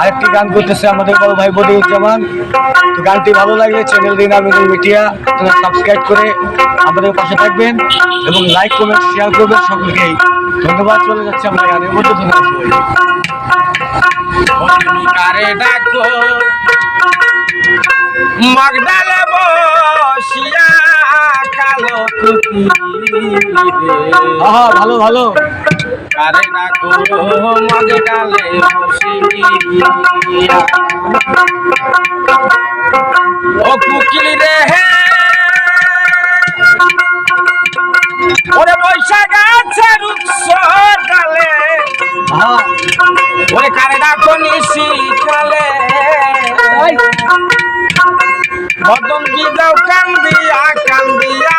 আরেকটি গান করতেছে আমাদের বড় ভাই বদিউজ্জামান। তো গানটি ভালো লাগলে চ্যানেল দিন আমিনুল মিটিয়া আপনারা সাবস্ক্রাইব করে আমাদের পাশে থাকবেন এবং লাইক কমেন্ট শেয়ার করবেন সকলকেই। ধন্যবাদ চলে যাচ্ছে আমরা গানের মধ্যে ধন্যবাদ সবাইকে। তুমি মগডালে বসিয়া কালো কুকি ভালো। ভালো কারে ডাকো মগডালে বসিয়া ও কুকিল রে ওরে বৈশাখ আহা ওরে কারে ডাকো নিশীতকালে বদন বিদাও কান্দিয়া কান্দিয়া।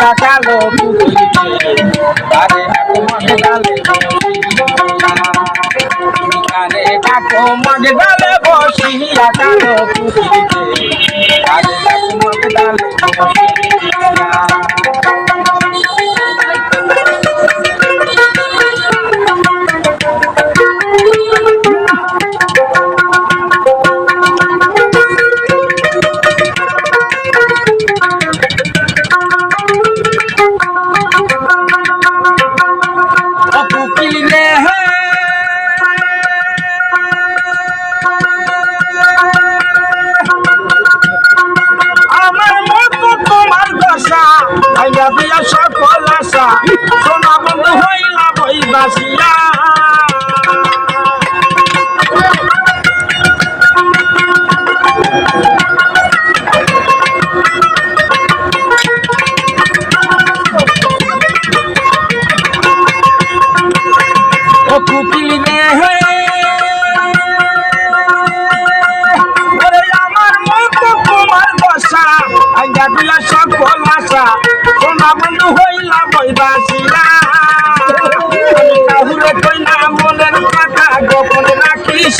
গেল আরে মগে গালে আরে ডাকো মগে গালে বসিয়া গেল আরে মগে গালে সোনা বন্ধু হইলা বই বাসিয়া ও কুকিল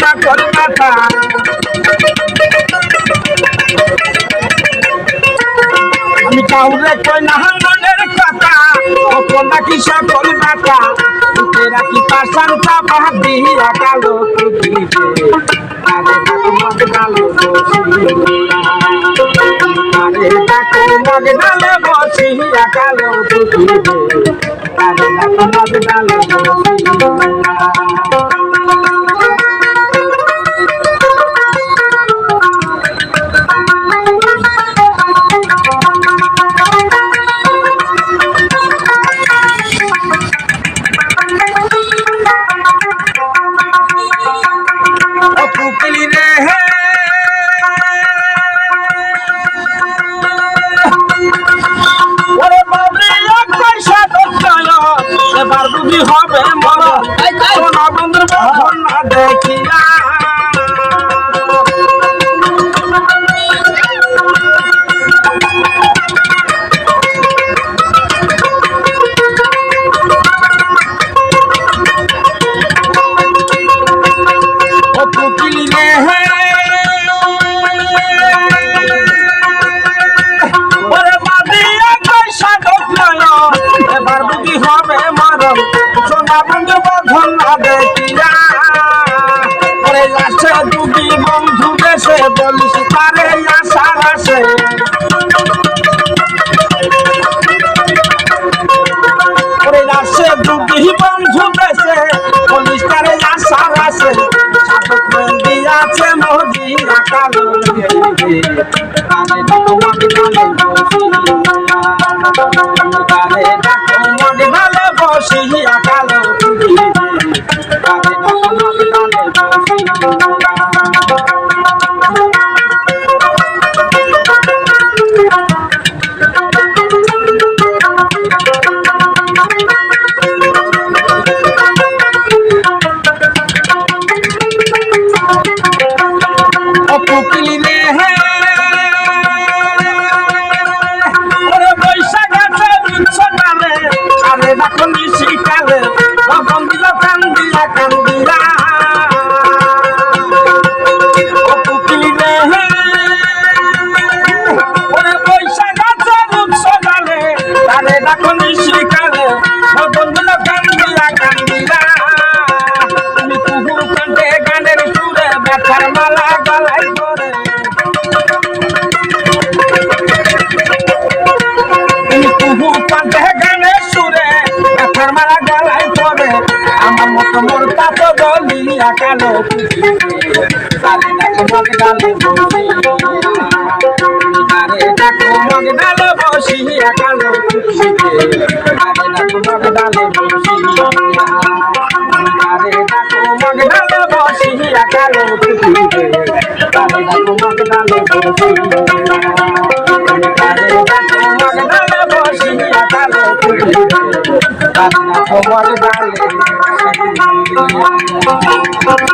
সকল কথা। আমি কাউরে কই না, মনের কথা গোপন রাখি সকল কথা। বুকে রাখি পাশানটা বাহাদি কালো কুকিতে আরে মগ ডালে বসিয়া আরে ডাকো মগ ডালে বসিয়া কালো কুকিতে আরে ডাকো মগ ডালে বসিয়া ও কুকিল রে হে বলিস তারে আশা আসে। লাশে ডুবি বন্ধু দেশে বলিস তারে আশা আসে। সাধক মন্দি আছে মোদি আকালো কানে তোমাকে গলিয়া কালো সারে ডাকো মগ ডালে আরে ডাকো মগ ডালে বসিয়া কালো আরে ডাকো মগ ডালে বসিয়া আরে ডাকো মগ ডালে বসিয়া কালো আরে ডাকো মগ ডালে বসিয়া আরে ডাকো মগ ডালে বসিয়া কালো আরে ডাকো মগ ডালে বসিয়া